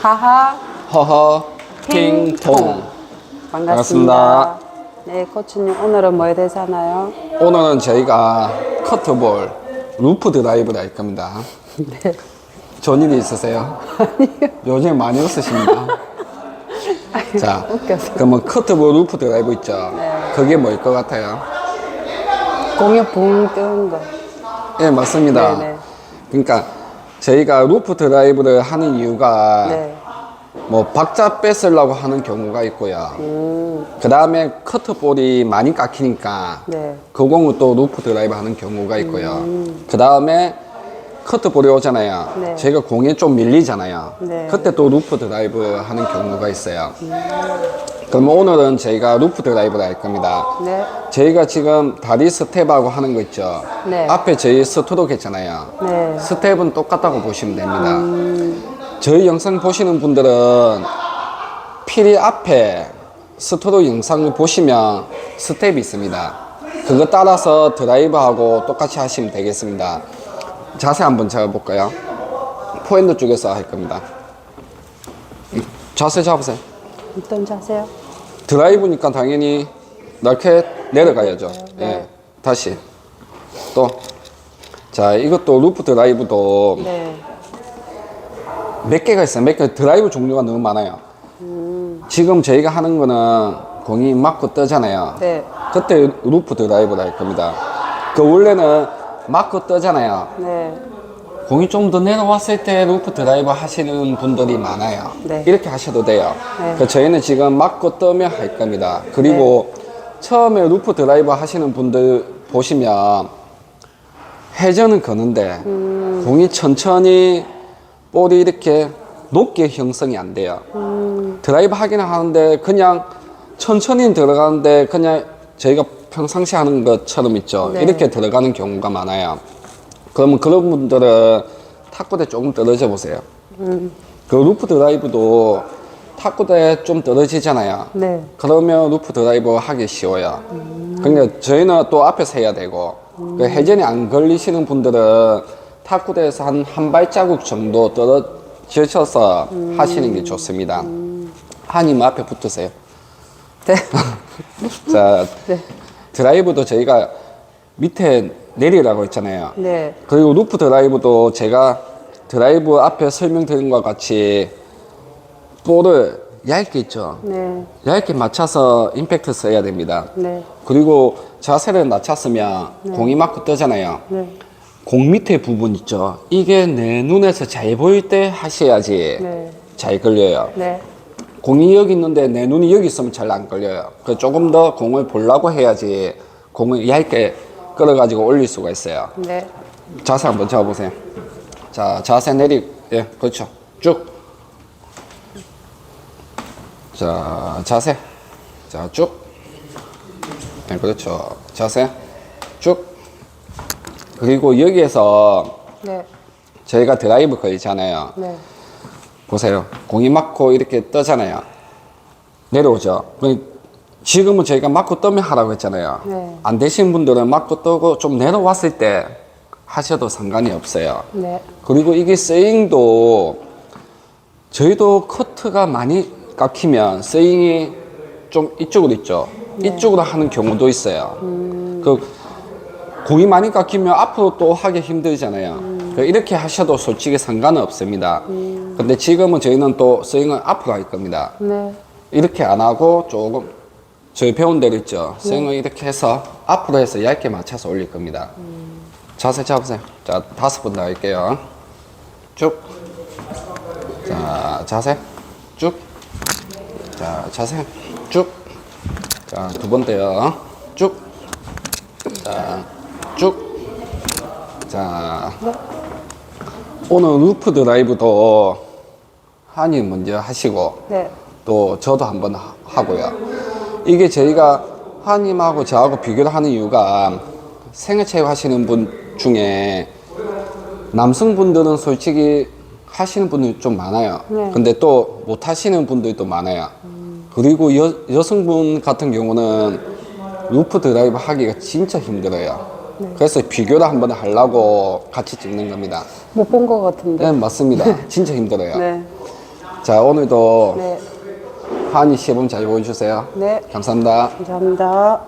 하하 허허 핑통 반갑습니다. 반갑습니다. 네, 코치님 오늘은 뭐에 대해서 하나요? 오늘은 저희가 커트볼 루프 드라이브를 할 겁니다 네. 좋은 일이 있으세요? 아니요 요즘 많이 웃으십니다 자 웃겨서. 그러면 커트볼 루프 드라이브 있죠 네. 그게 뭐일 것 같아요? 공이 붕 뜨는 거. 예 맞습니다 네네. 그러니까 저희가 루프 드라이브를 하는 이유가 네. 뭐 박자 뺏으려고 하는 경우가 있고요 음, 그 다음에 커트볼이 많이 깎이니까 네. 그 공을 또 루프 드라이브 하는 경우가 있고요. 그 다음에 커트볼이 오잖아요. 네. 저희가 공에 좀 밀리잖아요. 네. 그때 또 루프 드라이브 하는 경우가 있어요. 그럼 오늘은 저희가 루프 드라이브를 할 겁니다. 네. 저희가 지금 다리 스텝하고 하는 거 있죠. 네. 앞에 저희 스트로크 했잖아요. 네. 스텝은 똑같다고 보시면 됩니다. 저희 영상 보시는 분들은 필이 앞에 스트로 영상을 보시면 스텝이 있습니다. 그거 따라서 드라이브하고 똑같이 하시면 되겠습니다. 자세 한번 잡아볼까요? 포핸드 쪽에서 할 겁니다. 자세 잡으세요. 어떤 자세요? 드라이브니까 당연히 넓게 내려가야죠. 네. 예. 다시. 또. 자, 이것도 루프 드라이브도 네. 몇 개가 있어요. 몇 개, 드라이브 종류가 너무 많아요. 지금 저희가 하는 거는 공이 맞고 뜨잖아요. 네. 그때 루프 드라이브를 할 겁니다. 그 원래는 맞고 뜨잖아요. 네. 공이 좀 더 내려왔을 때 루프 드라이브 하시는 분들이 많아요. 네. 이렇게 하셔도 돼요. 네. 그 저희는 지금 맞고 뜨면 할 겁니다. 그리고 처음에 루프 드라이브 하시는 분들 보시면 회전은 거는데 공이 천천히 볼이 이렇게 높게 형성이 안 돼요. 드라이브 하기는 하는데 그냥 천천히 들어가는데 그냥 저희가 평상시 하는 것처럼 있죠. 네. 이렇게 들어가는 경우가 많아요. 그러면 그런 분들은 탁구대 조금 떨어져 보세요. 그 루프 드라이브도 탁구대 좀 떨어지잖아요. 네. 그러면 루프 드라이브 하기 쉬워요. 그러니까 저희는 또 앞에서 해야 되고 그 회전이 안 걸리시는 분들은 탁구대에서 한 한 발자국 정도 떨어지셔서 하시는 게 좋습니다. 한님 앞에 붙으세요. 네. 자, 네. 드라이브도 저희가 밑에 내리라고 했잖아요. 네. 그리고 루프 드라이브도 제가 드라이브 앞에 설명드린 것과 같이 볼을 얇게 있죠. 네. 얇게 맞춰서 임팩트 써야 됩니다. 네. 그리고 자세를 낮췄으면 공이 맞고 뜨잖아요. 네. 공 밑에 부분 있죠. 이게 내 눈에서 잘 보일 때 하셔야지 네. 잘 걸려요. 네. 공이 여기 있는데 내 눈이 여기 있으면 잘 안 걸려요. 그 조금 더 공을 보려고 해야지 공을 얇게 끌어가지고 올릴 수가 있어요. 네. 자세 한번 잡아보세요. 자, 자세 내리, 예, 그렇죠. 쭉. 자, 자세. 자, 쭉. 네, 그렇죠. 자세. 쭉. 그리고 여기에서 네. 저희가 드라이브 걸잖아요. 네. 보세요. 공이 맞고 이렇게 뜨잖아요. 내려오죠. 그 지금은 저희가 맞고 뜨면 하라고 했잖아요. 네. 안 되신 분들은 맞고 뜨고 좀 내려왔을 때 하셔도 상관이 없어요. 네. 그리고 이게 스윙도 저희도 커트가 많이 깎이면 스윙이 좀 이쪽으로 있죠. 이쪽으로 하는 경우도 있어요. 그 공이 많이 깎이면 앞으로 또 하기 힘들잖아요. 그 이렇게 하셔도 솔직히 상관은 없습니다. 근데 지금은 저희는 또 스윙을 앞으로 할 겁니다. 네. 이렇게 안 하고 조금 저희 배운 대로 있죠. 스윙을 이렇게 해서 앞으로 해서 얇게 맞춰서 올릴 겁니다. 자세 잡으세요. 자, 다섯 번 더 할게요. 쭉. 자, 자세. 쭉. 자, 자세. 쭉. 자, 두번 더요. 쭉. 자, 쭉. 자. 오늘 루프 드라이브도 한이 먼저 하시고, 네. 또 저도 한번 하- 하고요. 이게 저희가 하님하고 저하고 비교를 하는 이유가 생애체육 하시는 분 중에 남성분들은 솔직히 하시는 분이 좀 많아요. 네. 근데 또 못 하시는 분들도 많아요. 그리고 여, 여성분 같은 경우는 루프 드라이브 하기가 진짜 힘들어요. 그래서 비교를 한번 하려고 같이 찍는 겁니다. 못 본 것 같은데. 네, 맞습니다. 진짜 힘들어요. 네. 자, 오늘도 네. 한이 시범 잘 보여주세요. 네. 감사합니다. 감사합니다.